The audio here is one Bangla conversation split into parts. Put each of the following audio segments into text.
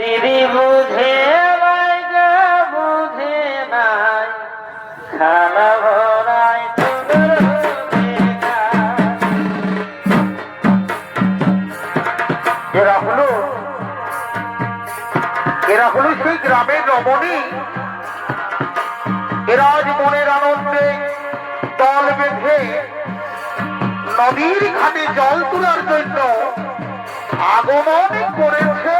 দিদি বুঝে বুঝে নাই। খানা ভরাই এরা হলো সেই গ্রামের রমণী। এরা আজ মনের আনন্দে তল বেঁধে নদীর ঘাটে জল তোলার জন্য আগমন করেছে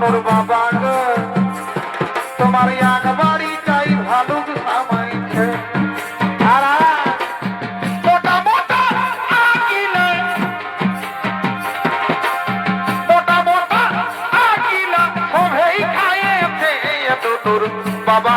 মোর বাবা গো। তোমার আগ বাড়িটাই ভালো সামাইছে বাবা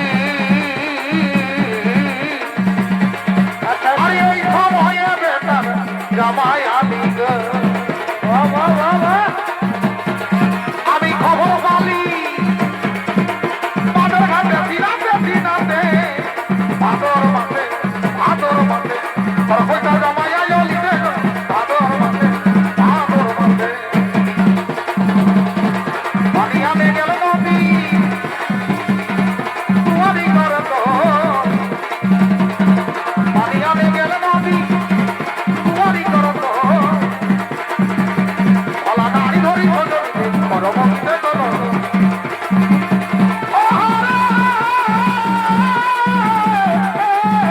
hey, hey.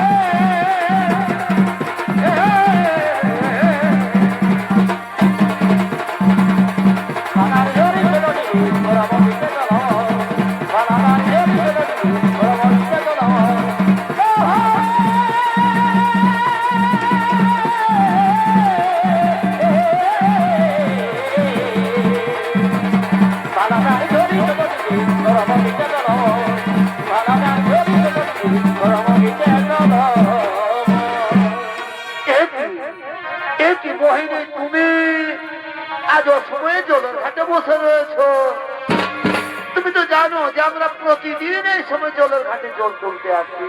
জলের ঘাটে বসে রয়েছ। তুমি তো জানো যে আমরা প্রতিদিন এই সময় জলের ঘাটে জল তুলতে আসি।